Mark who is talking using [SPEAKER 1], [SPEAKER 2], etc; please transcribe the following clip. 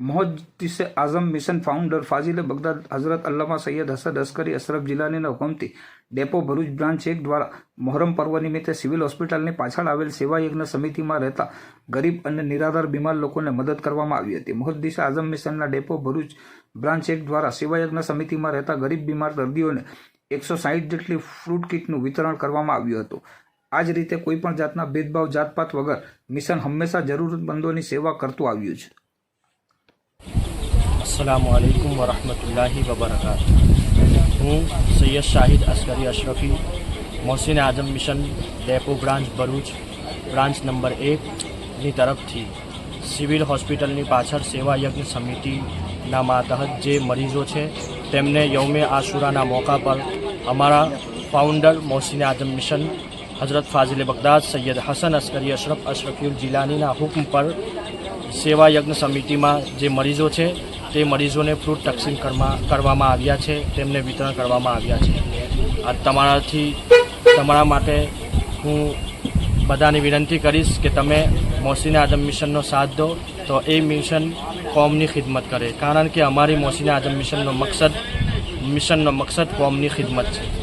[SPEAKER 1] મોહદ્દીસે Azam mission founder ફાઝિલે Baghdad હઝરત અલ્લામા સૈયદ હસદ અસ્કરી અશરફ જિલ્લાનીના હુકમથી ડેપો ભરૂચ બ્રાન્ચ એક દ્વારા મોહરમ પર્વ નિમિત્તે સિવિલ હોસ્પિટલની પાછળ આવેલ સેવાયજ્ઞ સમિતિમાં રહેતા ગરીબ અને નિરાધાર બીમાર લોકોને મદદ કરવામાં આવી હતી. મોહદ્દીસે આઝમ મિશનના ડેપો ભરૂચ બ્રાન્ચ એક દ્વારા સેવાયજ્ઞ સમિતિમાં રહેતા ગરીબ બીમાર દર્દીઓને એકસો સાહીઠ જેટલી ફ્રૂટ કીટનું વિતરણ કરવામાં આવ્યું હતું. આ જ રીતે કોઈપણ જાતના ભેદભાવ જાતપાત વગર મિશન હંમેશા જરૂરતમંદોની સેવા કરતું આવ્યું છે.
[SPEAKER 2] અસલામ વાલેકુમ વરહમતુલ્લાહી વબરકાત હું Syed Shahid Askari Ashrafi, Mohsin Azam mission, depot branch Bharuch, branch number એકની તરફથી સિવિલ હોસ્પિટલની પાછળ સેવા યજ્ઞ સમિતિના માતહત જે મરીઝો છે, તેમને યૌમે આશુરાના મોકા પર અમારા founder Mohsin Azam mission, Hazrat Fazil Baghdad, Syed Hasan Askari Ashraf Ashrafiul જિલાનીના હુકમ પર સેવા યજ્ઞ સમિતિમાં જે મરીઝો છે તે મરીઝોને ફ્રૂટ તકસીમ કરવા કરવામાં આવ્યા છે, તેમને વિતરણ કરવામાં આવ્યા છે. આ તમારાથી, તમારા માટે હું બધાને વિનંતી કરીશ કે તમે મોસીને આઝમ મિશનનો સાથ દો, તો એ મિશન કોમની ખિદમત કરે. કારણ કે અમારી મોસીને આઝમ મિશનનો મકસદ મિશનનો મકસદ કોમની ખિદમત છે.